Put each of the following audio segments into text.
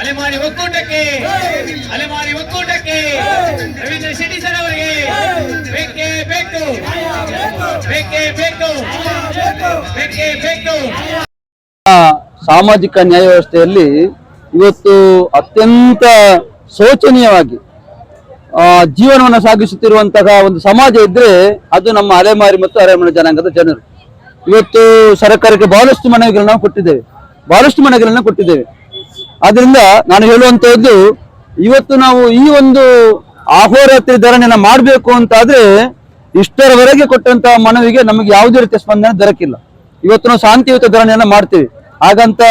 ಅಲೆಮಾರಿ ಒಕ್ಕೂಟಕ್ಕೆ. ಅಲೆಮಾರಿ ಒಕ್ಕೂಟಕ್ಕೆ. ರವೀಂದ್ರ ಶೆಟ್ಟಿ ಸರ್ ಅವರಿಗೆ. ಬೇಕೇ ಬೇಕು. ಬೇಕೇ ಬೇಕು. ಬೇಕೇ ಬೇಕು. ಸಾಮಾಜಿಕ ನ್ಯಾಯ ವ್ಯವಸ್ಥೆಯಲ್ಲಿ ಇವತ್ತು ಅತ್ಯಂತ ಶೋಚನೀಯವಾಗಿ ಜೀವನವನ್ನು ಸಾಗಿಸುತ್ತಿರುವಂತಹ ಒಂದು ಸಮಾಜ ಇದ್ರೆ ಅದು ನಮ್ಮ ಅಲೆಮಾರಿ ಮತ್ತು ಅರೆಮನೆ ಜನಾಂಗದ ಜನರು. ಇವತ್ತು ಸರ್ಕಾರಕ್ಕೆ ಬಹಳಷ್ಟು ಮನೆಗಳನ್ನ ನಾವು ಕೊಟ್ಟಿದ್ದೇವೆ. ಬಹಳಷ್ಟು ಮನವಿಗಳನ್ನು ಕೊಟ್ಟಿದ್ದೇವೆ. ಆದ್ರಿಂದ ನಾನು ಹೇಳುವಂತಹದ್ದು, ಇವತ್ತು ನಾವು ಈ ಒಂದು ಅಹೋರಾತ್ರಿ ಧರಣಿಯನ್ನ ಮಾಡಬೇಕು ಅಂತಾದ್ರೆ ಇಷ್ಟರವರೆಗೆ ಕೊಟ್ಟಂತಹ ಮನವಿಗೆ ನಮಗೆ ಯಾವುದೇ ರೀತಿಯ ಸ್ಪಂದನೆ ದೊರಕಿಲ್ಲ. ಇವತ್ತು ನಾವು ಶಾಂತಿಯುತ ಧರಣಿಯನ್ನ ಮಾಡ್ತೀವಿ. ಹಾಗಂತ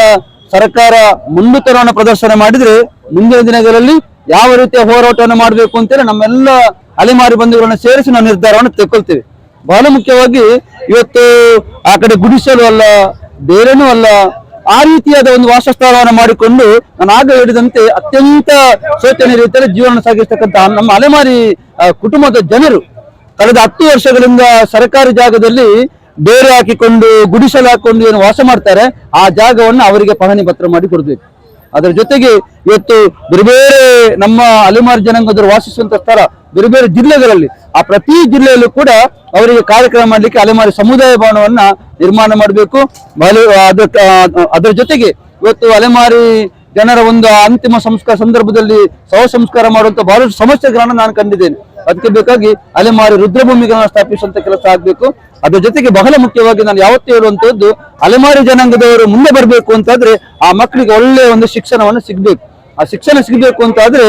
ಸರ್ಕಾರ ಮುಂದುತನವನ್ನು ಪ್ರದರ್ಶನ ಮಾಡಿದ್ರೆ ಮುಂದಿನ ದಿನಗಳಲ್ಲಿ ಯಾವ ರೀತಿಯ ಹೋರಾಟವನ್ನು ಮಾಡಬೇಕು ಅಂತೇಳಿ ನಮ್ಮೆಲ್ಲ ಅಲೆಮಾರಿ ಬಂಧುಗಳನ್ನ ಸೇರಿಸಿ ನಾವು ನಿರ್ಧಾರವನ್ನು ತೆಕ್ಕೊಳ್ತೇವೆ. ಬಹಳ ಮುಖ್ಯವಾಗಿ ಇವತ್ತು ಆ ಕಡೆ ಗುಡಿಸಲು ಅಲ್ಲ, ಬೇರೆನೂ ಅಲ್ಲ ಆ ರೀತಿಯಾದ ಒಂದು ವಾಸಸ್ಥಳವನ್ನು ಮಾಡಿಕೊಂಡು ನಾನು ಆಗ ಹೇಳಿದಂತೆ ಅತ್ಯಂತ ಶೋಚನೀಯ ರೀತಿಯಲ್ಲಿ ಜೀವನ ಸಾಗಿಸ್ತಕ್ಕಂತಹ ನಮ್ಮ ಅಲೆಮಾರಿ ಕುಟುಂಬದ ಜನರು ಕಳೆದ ಹತ್ತು ವರ್ಷಗಳಿಂದ ಸರ್ಕಾರಿ ಜಾಗದಲ್ಲಿ ಬೇರೆ ಹಾಕಿಕೊಂಡು, ಗುಡಿಸಲು ಹಾಕೊಂಡು ಏನು ವಾಸ ಮಾಡ್ತಾರೆ, ಆ ಜಾಗವನ್ನು ಅವರಿಗೆ ಪಹಣಿ ಪತ್ರ ಮಾಡಿ ಕೊಡಬೇಕು. ಅದರ ಜೊತೆಗೆ ಇವತ್ತು ಬೇರೆ ಬೇರೆ ನಮ್ಮ ಅಲೆಮಾರಿ ಜನಾಂಗದವರು ವಾಸಿಸುವಂತ ಸ್ಥಳ ಬೇರೆ ಬೇರೆ ಜಿಲ್ಲೆಗಳಲ್ಲಿ, ಆ ಪ್ರತಿ ಜಿಲ್ಲೆಯಲ್ಲೂ ಕೂಡ ಅವರಿಗೆ ಕಾರ್ಯಕ್ರಮ ಮಾಡಲಿಕ್ಕೆ ಅಲೆಮಾರಿ ಸಮುದಾಯ ಭವನವನ್ನ ನಿರ್ಮಾಣ ಮಾಡಬೇಕು. ಅದರ ಅದರ ಜೊತೆಗೆ ಇವತ್ತು ಅಲೆಮಾರಿ ಜನರ ಒಂದು ಅಂತಿಮ ಸಂಸ್ಕಾರ ಸಂದರ್ಭದಲ್ಲಿ ಸಹ ಸಂಸ್ಕಾರ ಮಾಡುವಂತ ಬಹಳಷ್ಟು ಸಮಸ್ಯೆಗಳನ್ನು ನಾನು ಕಂಡಿದ್ದೇನೆ. ಅದಕ್ಕೆ ಬೇಕಾಗಿ ಅಲೆಮಾರಿ ರುದ್ರಭೂಮಿಗಳನ್ನ ಸ್ಥಾಪಿಸುವಂತ ಕೆಲಸ ಆಗ್ಬೇಕು. ಅದರ ಜೊತೆಗೆ ಬಹಳ ಮುಖ್ಯವಾಗಿ ನಾನು ಯಾವತ್ತೂ ಹೇಳುವಂತದ್ದು, ಅಲೆಮಾರಿ ಜನಾಂಗದವರು ಮುಂದೆ ಬರಬೇಕು ಅಂತಾದ್ರೆ ಆ ಮಕ್ಕಳಿಗೆ ಒಳ್ಳೆಯ ಒಂದು ಶಿಕ್ಷಣವನ್ನು ಸಿಗ್ಬೇಕು. ಆ ಶಿಕ್ಷಣ ಸಿಗಬೇಕು ಅಂತಾದ್ರೆ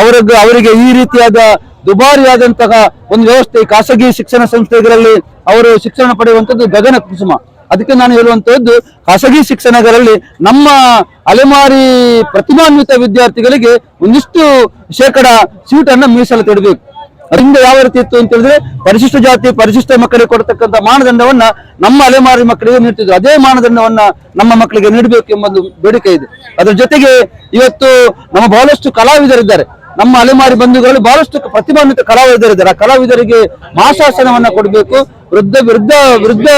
ಅವರ ಅವರಿಗೆ ಈ ರೀತಿಯಾದ ದುಬಾರಿಯಾದಂತಹ ಒಂದು ವ್ಯವಸ್ಥೆ ಖಾಸಗಿ ಶಿಕ್ಷಣ ಸಂಸ್ಥೆಗಳಲ್ಲಿ ಅವರು ಶಿಕ್ಷಣ ಪಡೆಯುವಂಥದ್ದು ಗಗನ ಕುಸುಮ. ಅದಕ್ಕೆ ನಾನು ಹೇಳುವಂತದ್ದು ಖಾಸಗಿ ಶಿಕ್ಷಣಗಳಲ್ಲಿ ನಮ್ಮ ಅಲೆಮಾರಿ ಪ್ರತಿಭಾನ್ವಿತ ವಿದ್ಯಾರ್ಥಿಗಳಿಗೆ ಒಂದಿಷ್ಟು ಶೇಕಡ ಸೀಟನ್ನು ಮೀಸಲು ತಿಡಬೇಕು. ಅದರಿಂದ ಯಾವ ರೀತಿ ಇತ್ತು ಅಂತ ಹೇಳಿದ್ರೆ, ಪರಿಶಿಷ್ಟ ಜಾತಿ, ಪರಿಶಿಷ್ಟ ಮಕ್ಕಳಿಗೆ ಕೊಡತಕ್ಕಂಥ ಮಾನದಂಡವನ್ನ ನಮ್ಮ ಅಲೆಮಾರಿ ಮಕ್ಕಳಿಗೆ ನೀಡ್ತಿದ್ರು. ಅದೇ ಮಾನದಂಡವನ್ನ ನಮ್ಮ ಮಕ್ಕಳಿಗೆ ನೀಡಬೇಕು ಎಂಬ ಬೇಡಿಕೆ ಇದೆ. ಅದರ ಜೊತೆಗೆ ಇವತ್ತು ನಮ್ಮ ಬಹಳಷ್ಟು ಕಲಾವಿದರಿದ್ದಾರೆ. ನಮ್ಮ ಅಲೆಮಾರಿ ಬಂಧುಗಳು ಬಹಳಷ್ಟು ಪ್ರತಿಭಾನ್ವಿತ ಕಲಾವಿದರಿದ್ದಾರೆ. ಕಲಾವಿದರಿಗೆ ಮಾಸಾಸನವನ್ನ ಕೊಡಬೇಕು, ವೃದ್ಧ ವೃದ್ಧ ವೃದ್ಧ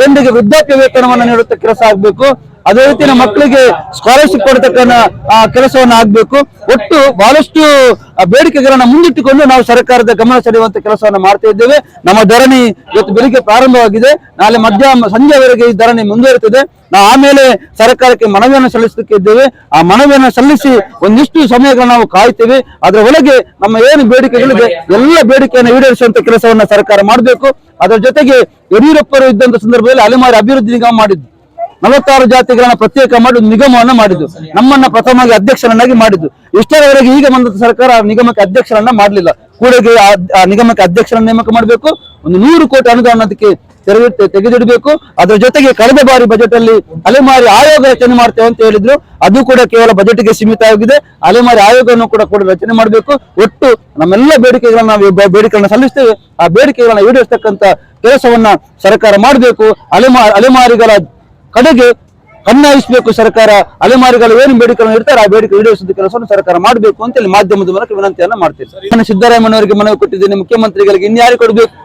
ಜನರಿಗೆ ವೃದ್ಧಾಪ್ಯ ವೇತನವನ್ನು ನೀಡುತ್ತ ಕೆಲಸ ಆಗ್ಬೇಕು. ಅದೇ ರೀತಿ ನಮ್ಮ ಮಕ್ಕಳಿಗೆ ಸ್ಕಾಲರ್ಶಿಪ್ ಕೊಡತಕ್ಕಂಥ, ಆ, ಕೆಲಸವನ್ನ ಆಗ್ಬೇಕು. ಒಟ್ಟು ಬಹಳಷ್ಟು ಬೇಡಿಕೆಗಳನ್ನ ಮುಂದಿಟ್ಟುಕೊಂಡು ನಾವು ಸರ್ಕಾರದ ಗಮನ ಸೆಳೆಯುವಂತ ಕೆಲಸವನ್ನ ಮಾಡ್ತಾ ಇದ್ದೇವೆ. ನಮ್ಮ ಧರಣಿ ಇವತ್ತು ಬೆಳಿಗ್ಗೆ ಪ್ರಾರಂಭವಾಗಿದೆ. ನಾಳೆ ಮಧ್ಯಾಹ್ನ ಸಂಜೆವರೆಗೆ ಈ ಧರಣಿ ಮುಂದುವರಿತದೆ. ನಾವು ಆಮೇಲೆ ಸರ್ಕಾರಕ್ಕೆ ಮನವಿಯನ್ನು ಸಲ್ಲಿಸಲಿಕ್ಕೆ ಇದ್ದೇವೆ. ಆ ಮನವಿಯನ್ನು ಸಲ್ಲಿಸಿ ಒಂದಿಷ್ಟು ಸಮಯಗಳನ್ನು ನಾವು ಕಾಯ್ತೇವೆ. ಅದರ ಒಳಗೆ ನಮ್ಮ ಏನು ಬೇಡಿಕೆಗಳಿದೆ ಎಲ್ಲ ಬೇಡಿಕೆಯನ್ನು ಈಡೇರಿಸುವಂತ ಕೆಲಸವನ್ನ ಸರ್ಕಾರ ಮಾಡಬೇಕು. ಅದರ ಜೊತೆಗೆ ಯಡಿಯೂರಪ್ಪರು ಇದ್ದಂತ ಸಂದರ್ಭದಲ್ಲಿ ಅಲೆಮಾರಿ ಅಭಿವೃದ್ಧಿ ನಿಗಮ ಮಾಡಿದ್ದು. ನಲವತ್ತಾರು ಜಾತಿಗಳನ್ನ ಪ್ರತ್ಯೇಕ ಮಾಡಿ ನಿಗಮವನ್ನ ಮಾಡಿದ್ದು. ನಮ್ಮನ್ನ ಪ್ರಥಮವಾಗಿ ಅಧ್ಯಕ್ಷರನ್ನಾಗಿ ಮಾಡಿದ್ದು. ಇಷ್ಟರವರೆಗೆ ಈಗ ಬಂದ ಸರ್ಕಾರ ಆ ನಿಗಮಕ್ಕೆ ಅಧ್ಯಕ್ಷರನ್ನ ಮಾಡಲಿಲ್ಲ. ಕೂಡಗೆ ಆ- ನಿಗಮಕ್ಕೆ ಅಧ್ಯಕ್ಷರನ್ನ ನೇಮಕ ಮಾಡಬೇಕು. ಒಂದು ನೂರು ಕೋಟಿ ಅನುದಾನ ಅದಕ್ಕೆ ತೆಗೆದಿಡಬೇಕು. ಅದರ ಜೊತೆಗೆ ಕಳೆದ ಬಾರಿ ಬಜೆಟ್ ಅಲ್ಲಿ ಅಲೆಮಾರಿ ಆಯೋಗ ರಚನೆ ಮಾಡ್ತೇವೆ ಅಂತ ಹೇಳಿದ್ರು. ಅದು ಕೂಡ ಕೇವಲ ಬಜೆಟ್ಗೆ ಸೀಮಿತ ಆಗಿದೆ. ಅಲೆಮಾರಿ ಆಯೋಗವನ್ನು ಕೂಡ ಕೂಡ ರಚನೆ ಮಾಡಬೇಕು. ಒಟ್ಟು ನಮ್ಮೆಲ್ಲ ಬೇಡಿಕೆಗಳನ್ನ ನಾವು ಬೇಡಿಕೆಗಳನ್ನ ಸಲ್ಲಿಸ್ತೇವೆ. ಆ ಬೇಡಿಕೆಗಳನ್ನ ಈಡೇರಿಸತಕ್ಕಂತ ಕೆಲಸವನ್ನ ಸರ್ಕಾರ ಮಾಡಬೇಕು. ಅಲೆಮಾ, ಅಲೆಮಾರಿಗಳ ಕಡೆಗೆ ಕಣ್ಣಾಯಿಸಬೇಕು ಸರ್ಕಾರ. ಅಲೆಮಾರಿಗಳು ಏನು ಬೇಡಿಕೆಗಳನ್ನು ಇರ್ತಾರೆ ಆ ಬೇಡಿಕೆ ಈಡೇರಿಸಿದ ಕೆಲಸವನ್ನು ಸರ್ಕಾರ ಮಾಡಬೇಕು ಅಂತ ಹೇಳಿ ಮಾಧ್ಯಮದ ಮೂಲಕ ವಿನಂತಿಯನ್ನ ಮಾಡ್ತೇನೆ ನಾನು ಸಿದ್ದರಾಮಯ್ಯನವರಿಗೆ ಮನವಿ ಕೊಟ್ಟಿದ್ದೇನೆ. ಮುಖ್ಯಮಂತ್ರಿಗಳಿಗೆ ಇನ್ಯಾರು ಕೊಡಬೇಕು?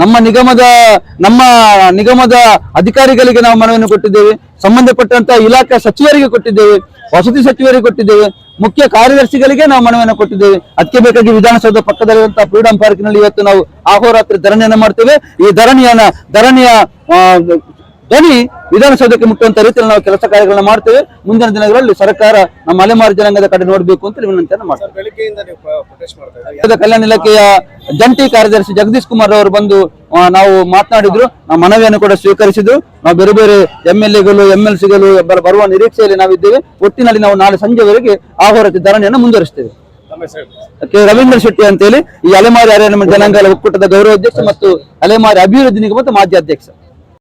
ನಮ್ಮ ನಿಗಮದ ನಮ್ಮ ನಿಗಮದ ಅಧಿಕಾರಿಗಳಿಗೆ ನಾವು ಮನವಿಯನ್ನು ಕೊಟ್ಟಿದ್ದೇವೆ. ಸಂಬಂಧಪಟ್ಟಂತಹ ಇಲಾಖಾ ಸಚಿವರಿಗೆ ಕೊಟ್ಟಿದ್ದೇವೆ. ವಸತಿ ಸಚಿವರಿಗೆ ಕೊಟ್ಟಿದ್ದೇವೆ. ಮುಖ್ಯ ಕಾರ್ಯದರ್ಶಿಗಳಿಗೆ ನಾವು ಮನವಿಯನ್ನು ಕೊಟ್ಟಿದ್ದೇವೆ. ಅದಕ್ಕೆ ಬೇಕಾಗಿ ವಿಧಾನಸೌಧ ಪಕ್ಕದಲ್ಲಿರುವಂತಹ ಫ್ರೀಡಂ ಪಾರ್ಕ್ನಲ್ಲಿ ಇವತ್ತು ನಾವು ಆಹೋರಾತ್ರಿ ಧರಣಿಯನ್ನು ಮಾಡ್ತೇವೆ. ಈ ಧರಣಿಯನ್ನ, ಧರಣಿಯ ಧ್ವನಿ ವಿಧಾನಸೌಧಕ್ಕೆ ಮುಟ್ಟುವಂತ ರೀತಿಯಲ್ಲಿ ನಾವು ಕೆಲಸ ಕಾರ್ಯಗಳನ್ನ ಮಾಡ್ತೇವೆ. ಮುಂದಿನ ದಿನಗಳಲ್ಲಿ ಸರ್ಕಾರ ನಮ್ಮ ಅಲೆಮಾರಿ ಜನಾಂಗದ ಕಡೆ ನೋಡಬೇಕು ಅಂತ ವಿನಂತಿಯನ್ನು ಮಾಡ್ತೇವೆ. ಕಲ್ಯಾಣ ಇಲಾಖೆಯ ಜಂಟಿ ಕಾರ್ಯದರ್ಶಿ ಜಗದೀಶ್ ಕುಮಾರ್ ಅವರು ಬಂದು ನಾವು ಮಾತನಾಡಿದ್ರು. ನಮ್ಮ ಮನವಿಯನ್ನು ಕೂಡ ಸ್ವೀಕರಿಸಿದ್ರು. ನಾವು ಬೇರೆ ಬೇರೆ ಎಂ ಎಲ್ ಎಗಳು ಎಂ ಎಲ್ ಸಿಗಳು ಬರುವ ನಿರೀಕ್ಷೆಯಲ್ಲಿ ನಾವಿದ್ದೇವೆ. ಒಟ್ಟಿನಲ್ಲಿ ನಾವು ನಾಳೆ ಸಂಜೆವರೆಗೆ ಆಹೋರತಿ ಧರಣಿಯನ್ನು ಮುಂದುವರಿಸ್ತೇವೆ. ಕೆ ರವೀಂದ್ರ ಶೆಟ್ಟಿ ಅಂತೇಳಿ ಈ ಅಲೆಮಾರಿ ಅರಣ್ಯ ಜನಾಂಗ ಒಕ್ಕೂಟದ ಗೌರವಾಧ್ಯಕ್ಷ ಮತ್ತು ಅಲೆಮಾರಿ ಅಭಿವೃದ್ಧಿ ನಿಗಮದ ಮಾಜಿ ಅಧ್ಯಕ್ಷ.